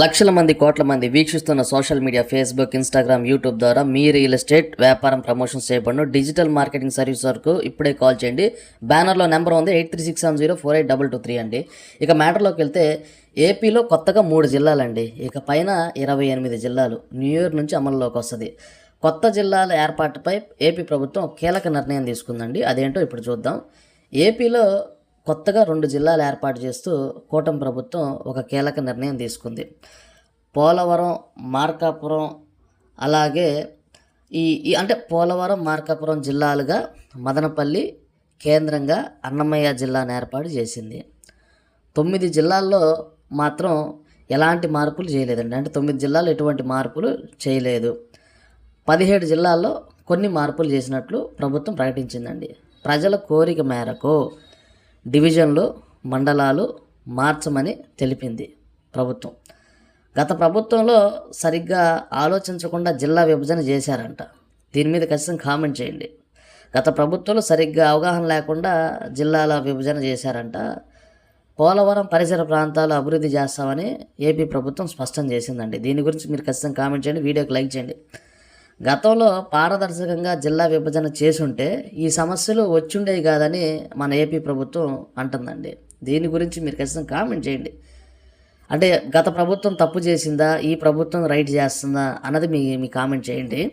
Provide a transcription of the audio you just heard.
లక్షల మంది కోట్ల మంది వీక్షిస్తున్న social media Facebook Instagram YouTube ద్వారా మీ రియల్ ఎస్టేట్ వ్యాపారం ప్రమోషన్ చేయబడిన డిజిటల్ మార్కెటింగ్ సర్వీస్ వరకు ఇప్పుడే కాల్ చేయండి. బ్యానర్లో నెంబర్ ఉంది eight three six seven zero four eight double two three అండి. ఇక మ్యాటర్లోకి వెళ్తే ఏపీలో కొత్తగా మూడు జిల్లాలండి. ఇక పైన ఇరవై ఎనిమిది జిల్లాలు న్యూ ఇయర్ నుంచి అమల్లోకి వస్తుంది. కొత్త జిల్లాల ఏర్పాటుపై ఏపీ ప్రభుత్వం కీలక నిర్ణయం తీసుకుందండి. అదేంటో ఇప్పుడు చూద్దాం. ఏపీలో కొత్తగా రెండు జిల్లాలు ఏర్పాటు చేస్తూ కూటమి ప్రభుత్వం ఒక కీలక నిర్ణయం తీసుకుంది. పోలవరం మార్కాపురం అలాగే ఈ అంటే పోలవరం మార్కాపురం జిల్లాలుగా మదనపల్లి కేంద్రంగా అన్నమయ్య జిల్లాను ఏర్పాటు చేసింది. తొమ్మిది జిల్లాల్లో మాత్రం ఎలాంటి మార్పులు చేయలేదండి. అంటే తొమ్మిది జిల్లాలు ఎటువంటి మార్పులు చేయలేదు. పదిహేడు జిల్లాల్లో కొన్ని మార్పులు చేసినట్లు ప్రభుత్వం ప్రకటించిందండి. ప్రజల కోరిక మేరకు డివిజన్లు మండలాలు మార్చమని తెలిపింది ప్రభుత్వం. గత ప్రభుత్వంలో సరిగ్గా ఆలోచించకుండా జిల్లా విభజన చేశారంట. దీని మీద ఖచ్చితంగా కామెంట్ చేయండి. గత ప్రభుత్వంలో సరిగ్గా అవగాహన లేకుండా జిల్లాల విభజన చేశారంట. పోలవరం పరిసర ప్రాంతాలు అభివృద్ధి చేస్తామని ఏపీ ప్రభుత్వం స్పష్టం చేసిందండి. దీని గురించి మీరు ఖచ్చితంగా కామెంట్ చేయండి వీడియోకి లైక్ చేయండి. గతంలో పారదర్శకంగా జిల్లా విభజన చేసుంటే ఈ సమస్యలు వచ్చుండేవి కాదని మన ఏపీ ప్రభుత్వం అంటుందండి. దీని గురించి మీరు ఖచ్చితంగా కామెంట్ చేయండి. అంటే గత ప్రభుత్వం తప్పు చేసిందా? ఈ ప్రభుత్వం రైట్ చేస్తుందా? అన్నది మీ మీ కామెంట్ చేయండి.